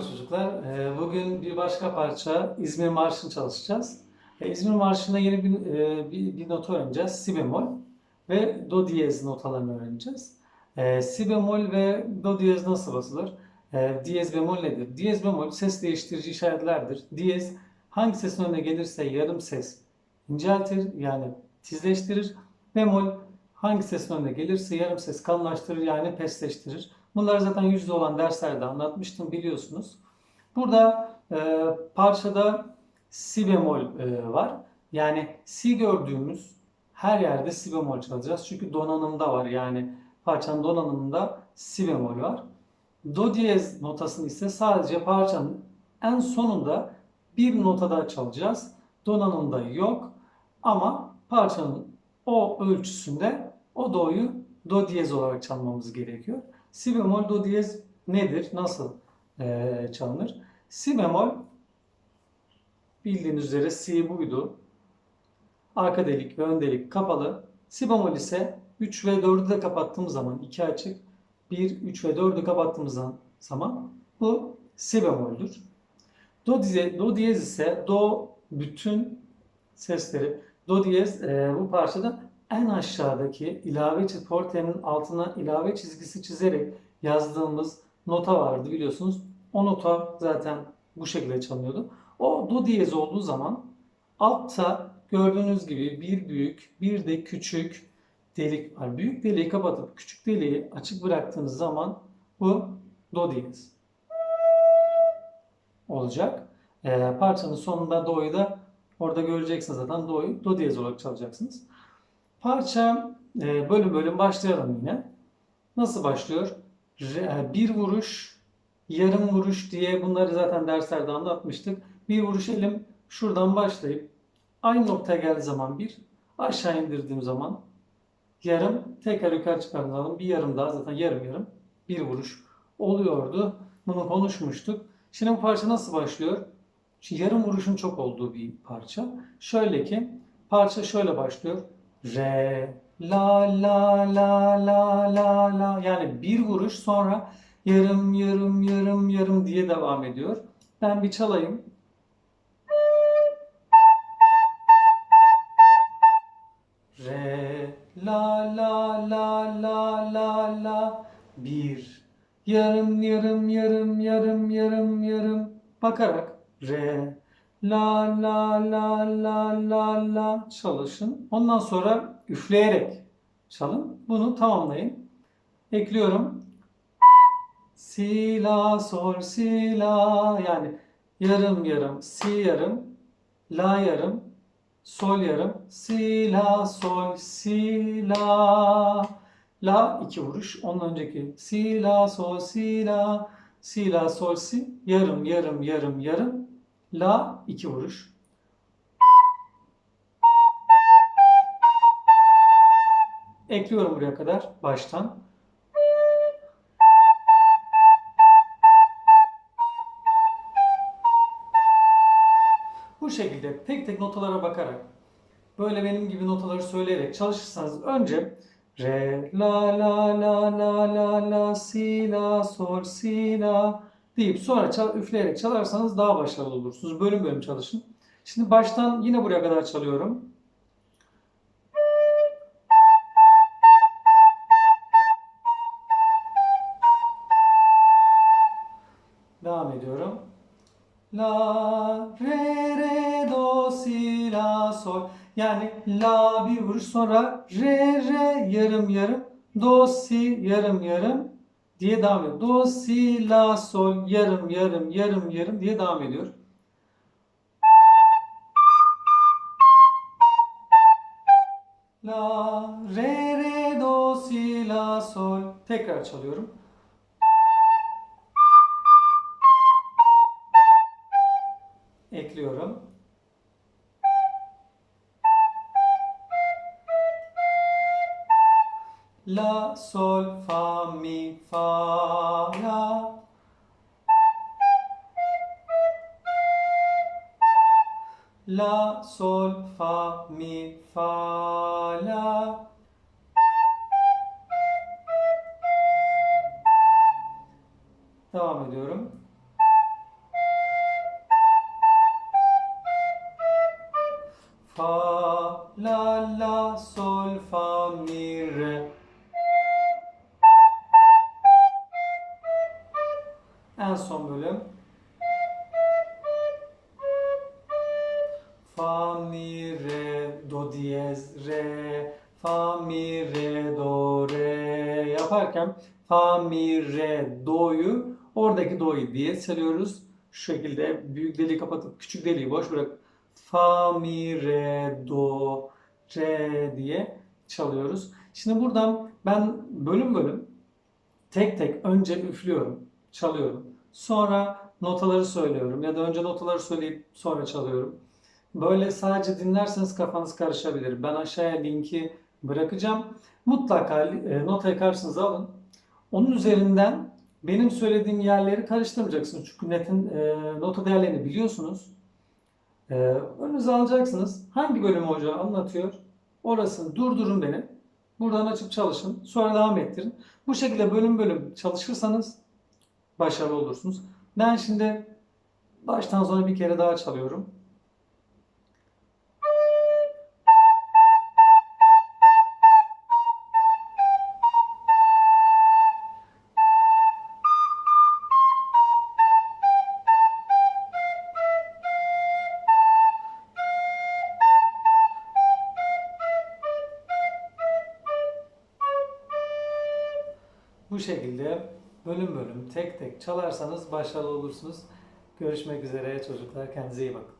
Merhaba çocuklar. Ee, Bugün bir başka parça İzmir Marşı'nı çalışacağız. Ee, İzmir Marşı'nda yeni bir, e, bir, bir nota öğreneceğiz. Si bemol ve do diyez notalarını öğreneceğiz. Ee, Si bemol ve do diyez nasıl basılır? Diyez bemol nedir? Diyez bemol ses değiştirici işaretlerdir. Diyez hangi sesin önüne gelirse yarım ses inceltir yani tizleştirir. Bemol hangi sesin önüne gelirse yarım ses kalınlaştırır yani pesleştirir. Bunları zaten yüzde olan derslerde anlatmıştım biliyorsunuz. Burada e, parçada si bemol e, var. Yani si gördüğümüz her yerde si bemol çalacağız. Çünkü donanımda var. Yani parçanın donanımında si bemol var. Do diyez notasını ise sadece parçanın en sonunda bir notada çalacağız. Donanımda yok ama parçanın o ölçüsünde o do'yu do diyez olarak çalmamız gerekiyor. Si bemol do diyez nedir? Nasıl eee, çalınır? Si bemol bildiğiniz üzere si buydu. Arka delik ve ön delik kapalı. Si bemol ise 3 ve 4'ü de kapattığımız zaman 2 açık. 1, 3 ve 4'ü kapattığımız zaman bu si bemoldür. Do, diye, do diyez ise do bütün sesleri. Do diyez e, bu parçada en aşağıdaki ilave çiz portenin altına ilave çizgisi çizerek yazdığımız nota vardı biliyorsunuz. O nota zaten bu şekilde çalınıyordu. O do diyez olduğu zaman altta gördüğünüz gibi bir büyük bir de küçük delik var. Büyük deliği kapatıp küçük deliği açık bıraktığınız zaman bu do diyez olacak. Ee, parçanın sonunda do'yu da orada göreceksiniz zaten do'yu do diyez olarak çalacaksınız. Parça e, bölüm bölüm başlayalım yine. Nasıl başlıyor? Re- bir vuruş, yarım vuruş diye bunları zaten derslerde anlatmıştık. Bir vuruş elim şuradan başlayıp aynı noktaya geldiği zaman bir, aşağı indirdiğim zaman yarım, tekrar yukarı çıkardığım bir yarım daha zaten yarım yarım bir vuruş oluyordu. Bunu konuşmuştuk. Şimdi bu parça nasıl başlıyor? Şimdi yarım vuruşun çok olduğu bir parça. Şöyle ki parça şöyle başlıyor. Re, la, la, la, la, la, la. Yani bir vuruş sonra yarım, yarım, yarım, yarım diye devam ediyor. Ben bir çalayım. Re, la, la, la, la, la, la. Bir. Yarım, yarım, yarım, yarım, yarım, yarım. Bakarak. Re, la, la, la, la, la, la. Çalışın. Ondan sonra üfleyerek çalın. Bunu tamamlayın. Ekliyorum. Si, la, sol, si, la. Yani yarım, yarım, si, yarım, la, yarım, sol yarım, si la sol si la la iki vuruş. Ondan önceki si la sol si la si la sol si yarım yarım yarım yarım la iki vuruş. Ekliyorum buraya kadar baştan. Bu şekilde tek tek notalara bakarak böyle benim gibi notaları söyleyerek çalışırsanız önce re la la la la la la si la sol si la deyip sonra çal, üfleyerek çalarsanız daha başarılı olursunuz. Bölüm bölüm çalışın. Şimdi baştan yine buraya kadar çalıyorum. Devam ediyorum. La, re, re, do, si, la, sol. Yani la bir vuruş sonra re, re yarım yarım, do, si yarım yarım diye devam ediyor. Do, si, la, sol yarım yarım yarım yarım diye devam ediyor. La, re, re, do, si, la, sol. Tekrar çalıyorum. Ekliyorum. La, sol, fa, mi, fa, la. La, sol, fa, mi, fa, la. Devam ediyorum. Fa, la, la, sol, fa, mi, re. En son bölüm. Fa, mi, re, do diyez, re, fa, mi, re, do, re yaparken fa, mi, re, do'yu oradaki do'yu diye çalıyoruz. Şu şekilde büyük deliği kapatıp küçük deliği boş bırak. Fa, mi, re, do, re diye çalıyoruz. Şimdi buradan ben bölüm bölüm tek tek önce üflüyorum, çalıyorum. Sonra notaları söylüyorum ya da önce notaları söyleyip sonra çalıyorum. Böyle sadece dinlerseniz kafanız karışabilir. Ben aşağıya linki bırakacağım. Mutlaka e, notayı karşınıza alın. Onun üzerinden benim söylediğim yerleri karıştırmayacaksınız. Çünkü netin e, nota değerlerini biliyorsunuz. E, önünüze alacaksınız. Hangi bölümü hoca anlatıyor? Orasını durdurun beni. Buradan açıp çalışın. Sonra devam ettirin. Bu şekilde bölüm bölüm çalışırsanız başarılı olursunuz. Ben şimdi baştan sona bir kere daha çalıyorum. Bu şekilde bölüm bölüm tek tek çalarsanız başarılı olursunuz. Görüşmek üzere çocuklar. Kendinize iyi bakın.